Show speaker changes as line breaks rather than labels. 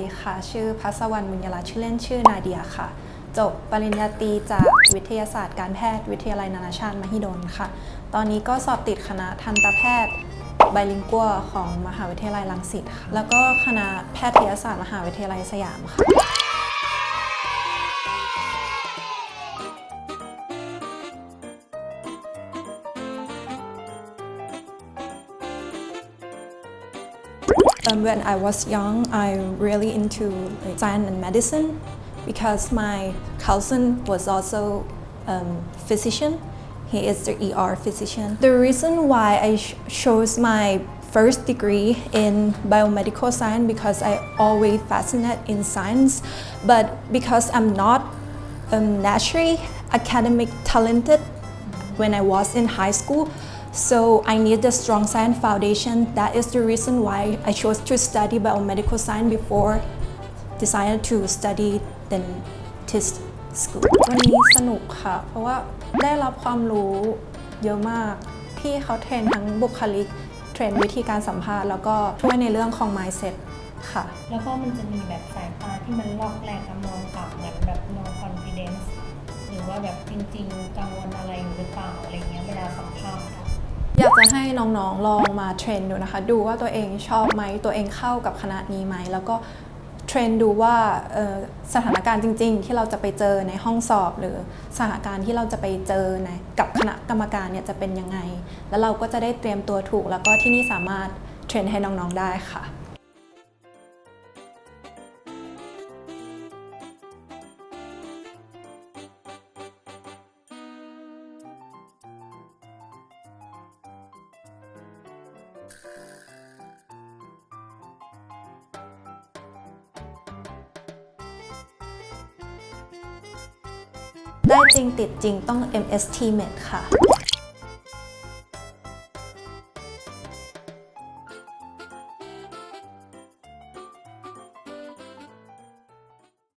ดีค่ะ ชื่อพัสวรรณมุญยรัตชื่อเล่นชื่อนาเดียค่ะ จบปริญญาตรีจากวิทยาศาสตร์การแพทย์ วิทยาลัยนานาชาติมหิดลค่ะ ตอนนี้ก็สอบติดคณะทันตแพทย์ไบลิงกัวของมหาวิทยาลัยรังสิตค่ะ แล้วก็คณะแพทยศาสตร์มหาวิทยาลัยสยามค่ะ Um, when I was young, I'm really into like, science and medicine because my cousin was also um, physician. He is the ER physician. The reason why I chose my first degree in biomedical science because I always fascinated in science, but because I'm not um, naturally academic talented when I was in high school. So I need a strong science foundation. That is the reason why I chose to study biomedical science before decided to study dentist school. วันนี้สนุกค่ะ เพราะว่าได้รับความรู้เยอะมาก พี่เขาเทรนทั้งบุคลิก เทรนวิธีการสัมภาษณ์ แล้วก็ช่วยในเรื่องของ mindset ค่ะ
แล้วก็มันจะมีแบบสายตาที่มันลอกแหลกมองกลับเหมือนแบบ no confidence หรือว่าแบบจริง ๆ กังวล
จะให้น้องๆลองมาเทรนดูนะคะ ดูว่าตัวเองชอบไหมตัวเองเข้ากับคณะนี้ไหมแล้วก็เทรนดูว่าสถานการณ์จริง ๆ ที่เราจะไปเจอในห้องสอบ หรือสถานการณ์ที่เราจะไปเจอในกับคณะกรรมการเนี่ยจะเป็นยังไง แล้วเราก็จะได้เตรียมตัวถูก แล้วก็ที่นี่สามารถเทรนให้น้องๆได้ค่ะ ได้จริงติดจริงต้อง MST Med ค่ะ